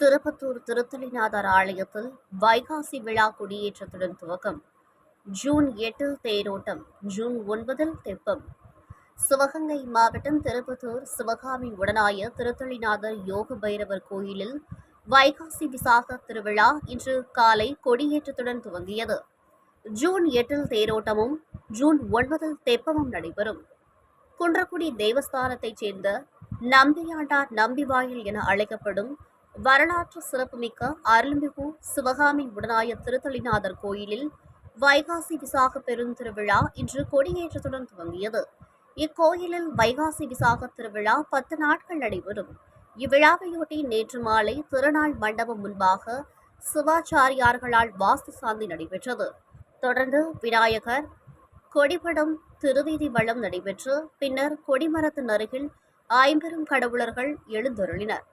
திருப்பத்தூர் திருத்தலிநாதர் ஆலயத்தில் வைகாசி விழா கொடியேற்றத்துடன் துவக்கம். ஜூன் எட்டில் தேரோட்டம் ஜூன் ஒன்பதில் தெப்பம். சிவகங்கை மாவட்டம் திருப்பத்தூர் சிவகாமி உடனாய திருத்தலிநாதர் யோக பைரவர் கோயிலில் வைகாசி விசாக திருவிழா இன்று காலை கொடியேற்றத்துடன் துவங்கியது. ஜூன் எட்டில் தேரோட்டமும் ஜூன் ஒன்பதில் தெப்பமும் நடைபெறும். குன்றக்குடி தேவஸ்தானத்தைச் சேர்ந்த நம்பியாண்டார் நம்பிவாயில் என அழைக்கப்படும் வரலாற்று சிறப்புமிக்க அருள்மிகு சிவகாமி உடனாய திருத்தலிநாதர் கோயிலில் வைகாசி விசாக பெருந்திருவிழா இன்று கொடியேற்றத்துடன் துவங்கியது. இக்கோயிலில் வைகாசி விசாக திருவிழா பத்து நாட்கள் நடைபெறும். இவ்விழாவையொட்டி நேற்று மாலை திருநாள் மண்டபம் முன்பாக சிவாச்சாரியார்களால் வாஸ்து சாந்தி நடைபெற்றது. தொடர்ந்து விநாயகர் கொடிபடம் திருவீதி வளம் நடைபெற்று பின்னர் கொடிமரத்தின் அருகில் ஐம்பெரும் கடவுளர்கள் எழுந்தருளினர்.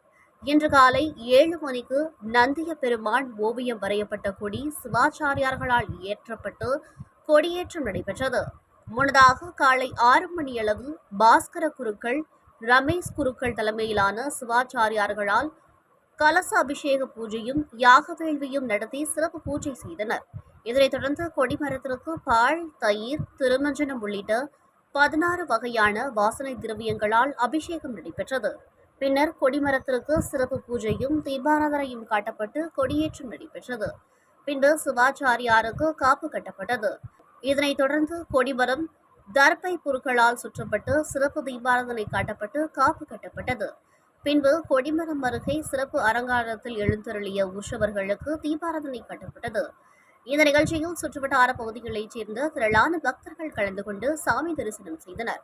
இன்று காலை ஏழு மணிக்கு நந்திய பெருமான் ஓவியம் வரையப்பட்ட கொடி சிவாச்சாரியார்களால் ஏற்றப்பட்டு கொடியேற்றம் நடைபெற்றது. முன்னதாக காலை ஆறு மணியளவு பாஸ்கர குருக்கள் ரமேஷ் குருக்கள் தலைமையிலான சிவாச்சாரியார்களால் கலச அபிஷேக பூஜையும் யாக வேள்வியும் நடத்தி சிறப்பு பூஜை செய்தனர். இதனைத் தொடர்ந்து கொடிமரத்திற்கு பால் தயிர் திருமஞ்சனம் உள்ளிட்ட பதினாறு வகையான வாசனை திரவியங்களால் அபிஷேகம் நடைபெற்றது. பின்னர் கொடிமரத்திற்கு சிறப்பு பூஜையும் தீபாராதனையும் காட்டப்பட்டு கொடியேற்றம் நடைபெற்றது. பின்பு சிவாச்சாரியாருக்கு காப்பு கட்டப்பட்டது. இதனைத் தொடர்ந்து கொடிமரம் தர்பை பொருட்களால் சுற்றப்பட்டு சிறப்பு தீபாராதனை காட்டப்பட்டு காப்பு கட்டப்பட்டது. பின்பு கொடிமரம் அருகே சிறப்பு அலங்காரத்தில் எழுந்தருளிய உற்சவர்களுக்கு தீபாராதனை காட்டப்பட்டது. இந்த நிகழ்ச்சியில் சுற்றுவட்டார பகுதிகளைச் சேர்ந்த திரளான பக்தர்கள் கலந்து கொண்டு சாமி தரிசனம் செய்தனர்.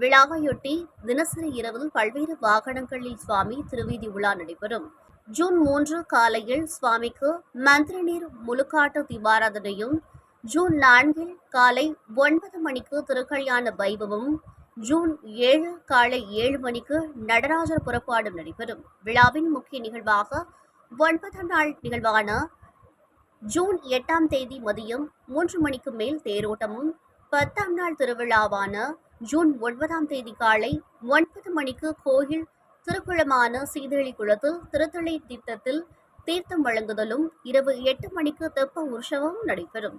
விழாவையொட்டி தினசரி இரவு பல்வேறு வாகனங்களில் சுவாமி திருவீதி உலா நடைபெறும். ஜூன் மூன்று காலையில் சுவாமிக்கு மந்திர நீர் முழுக்காட்டு தீபாராதனையும் ஜூன் நான்கில் காலை ஒன்பது மணிக்கு திருக்கல்யாண வைபவமும் ஜூன் ஏழு காலை ஏழு மணிக்கு நடராஜர் புறப்பாடும் நடைபெறும். விழாவின் முக்கிய நிகழ்வாக ஒன்பதாம் நாள் நிகழ்வான ஜூன் எட்டாம் தேதி மதியம் மூன்று மணிக்கு மேல் தேரோட்டமும் பத்தாம் நாள் திருவிழாவான ஜூன் ஒன்பதாம் தேதி காலை ஒன்பது மணிக்கு கோயில் திருக்குளமான சீதழி குளத்தில் திருத்தளி தீர்த்தத்தில் தீர்த்தம் வழங்குதலும் இரவு எட்டு மணிக்கு தெப்ப உற்சவம் நடைபெறும்.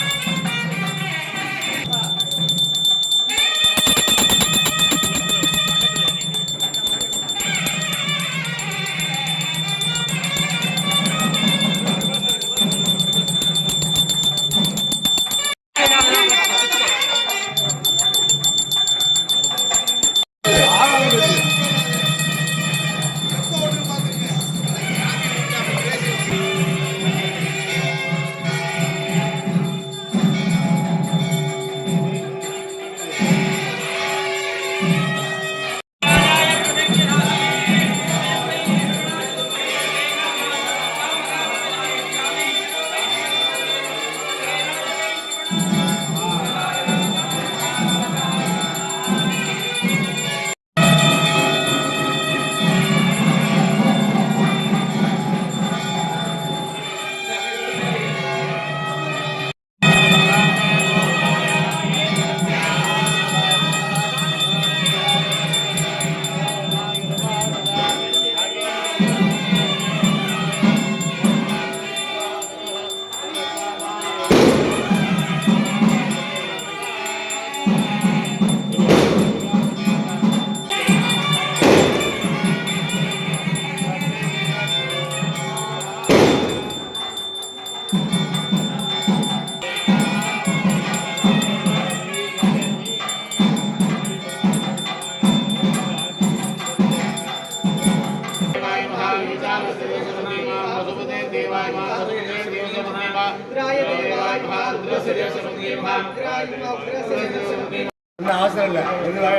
அவசரம் இல்லை இதுவாக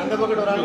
அந்த பக்கம் ஒரு ஆள்.